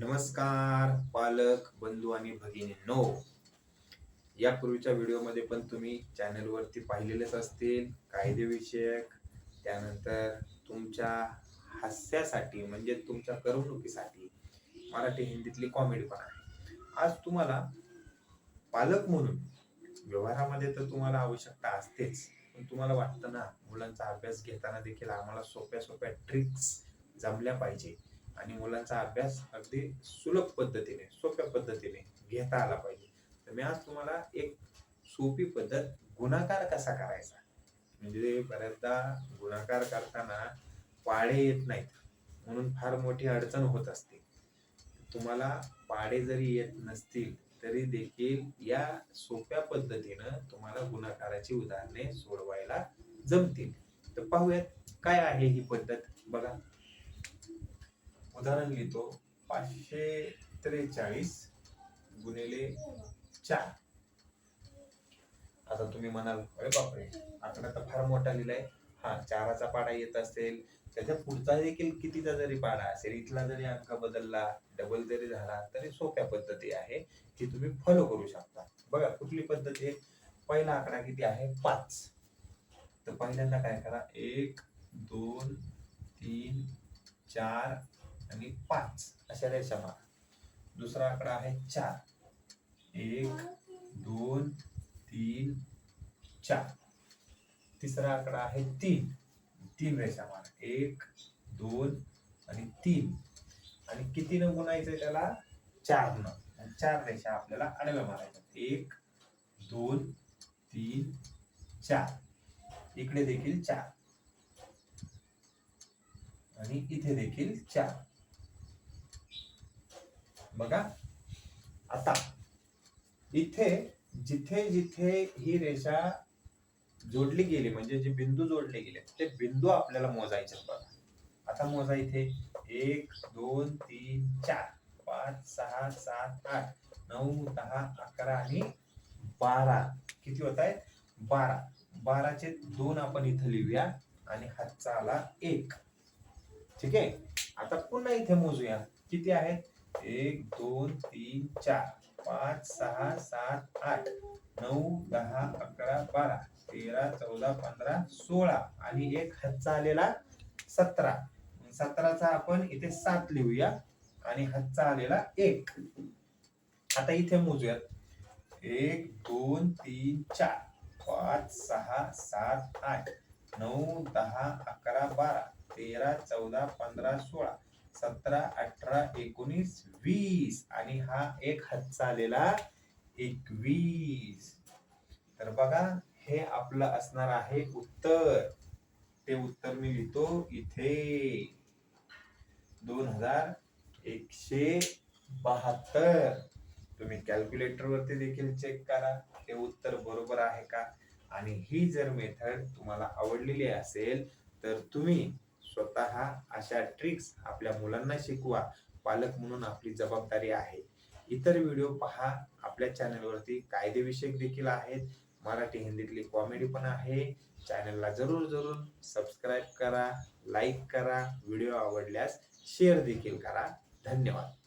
नमस्कार पालक बंधू आणि भगिनींनो. यापूर्वीच्या व्हिडिओमध्ये पण तुम्ही चॅनलवरती पाहिलेलेच असतील कायदेविषयक त्यानंतर तुमच्या हास्यासाठी म्हणजे तुमच्या करमणुकीसाठी मराठी हिंदीतली कॉमेडी पण आहे. आज तुम्हाला पालक म्हणून व्यवहारामध्ये तर तुम्हाला आवश्यकता असतेच पण तुम्हाला वाटतं ना मुलांचा अभ्यास घेताना देखील आम्हाला सोप्या सोप्या ट्रिक्स जमल्या पाहिजे. आणि मुलांचा अभ्यास अगदी सुलभ पद्धतीने सोप्या पद्धतीने घेता आला पाहिजे. तर मी आज तुम्हाला एक सोपी पद्धत गुणाकार कसा करायचा? म्हणजे बऱ्याचदा गुणाकार करताना पाडे येत नाहीत म्हणून फार मोठी अडचण होत असते. तुम्हाला पाडे जरी येत नसतील तरी देखील या सोप्या पद्धतीनं तुम्हाला गुणाकाराची उदाहरणे सोडवायला जमतील. तर पाहूयात काय आहे ही पद्धत? बघा. उदाहरण लिहितो पाचशे त्रेचाळीस गुणिले चार. आता तुम्ही म्हणाल अरे बापरे आकडा तर फार मोठा लिहिलाय. हा चाराचा पाडा येत असेल. त्याच्या पुढचा देखील कितीचा जरी पाडा असेल इथला जरी अंक बदलला डबल जरी झाला तरी सोप्या पद्धती आहे की तुम्ही फॉलो करू शकता. बघा कुठली पद्धत आहे? पहिला आकडा किती आहे? पाच. तर पहिल्यांदा काय करा? एक दोन तीन चार आणि पाच अशा रेषा मारा. दुसरा आकडा आहे चार. एक दोन तीन चार. तिसरा आकडा आहे तीन. तीन रेषा मारा. एक दोन आणि तीन. आणि किती न गुणायचं त्याला? चार न चार रेषा आपल्याला आडव्या मारायच्या एक दोन तीन चार. इकडे देखील चार. आणि इथे देखील चार. बघा. आता इथे जिथे जिथे ही रेषा जोडली गेली म्हणजे जे बिंदू जोडले गेले ते बिंदू आपल्याला मोजायचे बघा. आता मोजा इथे. एक दोन तीन चार. पाच सहा सात आठ नऊ दहा अकरा आणि बारा. किती होत आहेत? बारा. बाराचे दोन आपण इथं लिहूया आणि हातचा आला एक. ठीक आहे? आता पुन्हा इथे मोजूया. किती आहेत? एक दोन तीन चार पाच सहा सात आठ नऊ दहा अकरा बारा तेरा चौदा पंधरा सोळा आणि एक हातचा आलेला सतरा. सतराचा आपण इथे सात लिहूया आणि हातचा आलेला एक. आता इथे मोजूयात. एक दोन तीन चार पाच सहा सात आठ नऊ दहा अकरा बारा तेरा चौदा पंधरा सोळा सतरा अठरा एकोणीस वीस आणि हा एक हातचा आलेला एकवीस. तर बघा हे आपलं असणार आहे उत्तर. ते उत्तर मी लिहितो इथे. दोन हजार एकशे बहात्तर. तुम्ही कॅल्क्युलेटर वरती देखील चेक करा. ते उत्तर बरोबर आहे का? आणि ही जर मेथड तुम्हाला आवडलेली असेल तर तुम्ही स्वतः अशा ट्रिक्स आपल्या मुलांना शिकवा. पालक म्हणून आपली जबाबदारी आहे. इतर व्हिडिओ पहा. आपल्या चॅनलवरती कायदेविषयक देखील आहेत. मराठी हिंदीतली कॉमेडी पण आहे. चॅनलला जरूर जरूर सबस्क्राईब करा लाईक करा. व्हिडिओ आवडल्यास शेअर देखील करा. धन्यवाद.